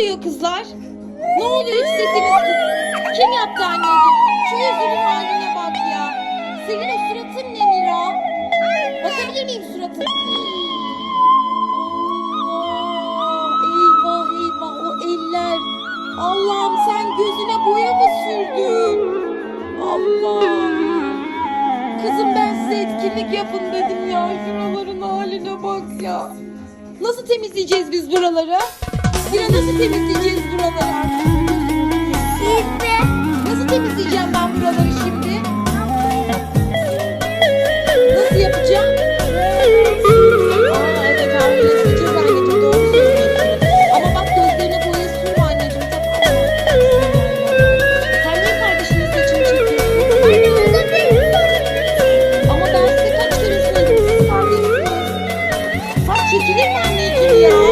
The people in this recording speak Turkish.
oluyor kızlar? Ne oluyor hiç sesimiz kız? Kim yaptı anneciğim? Şu yüzünün haline bak ya. Senin o suratın ne Mira? Bakabilir miyim suratın? Allah! Eyvah eyvah o eller. Allah'ım sen gözüne boya mı sürdün? Allah! Kızım ben size etkinlik yapın dedim ya. Şuraların haline bak ya. Nasıl temizleyeceğiz biz buraları? Sıra nasıl temizleyeceğiz buraları? Şimdi. Nasıl temizleyeceğim ben buraları şimdi? Nasıl yapacağım? Aa, evet hamile sıcak anneciğim doğru söylüyorsun. Ama bak gözlerine boya anneciğim. Tamam. Sen niye kardeşinin Ama ben size kaç kere mi anneciğim ya?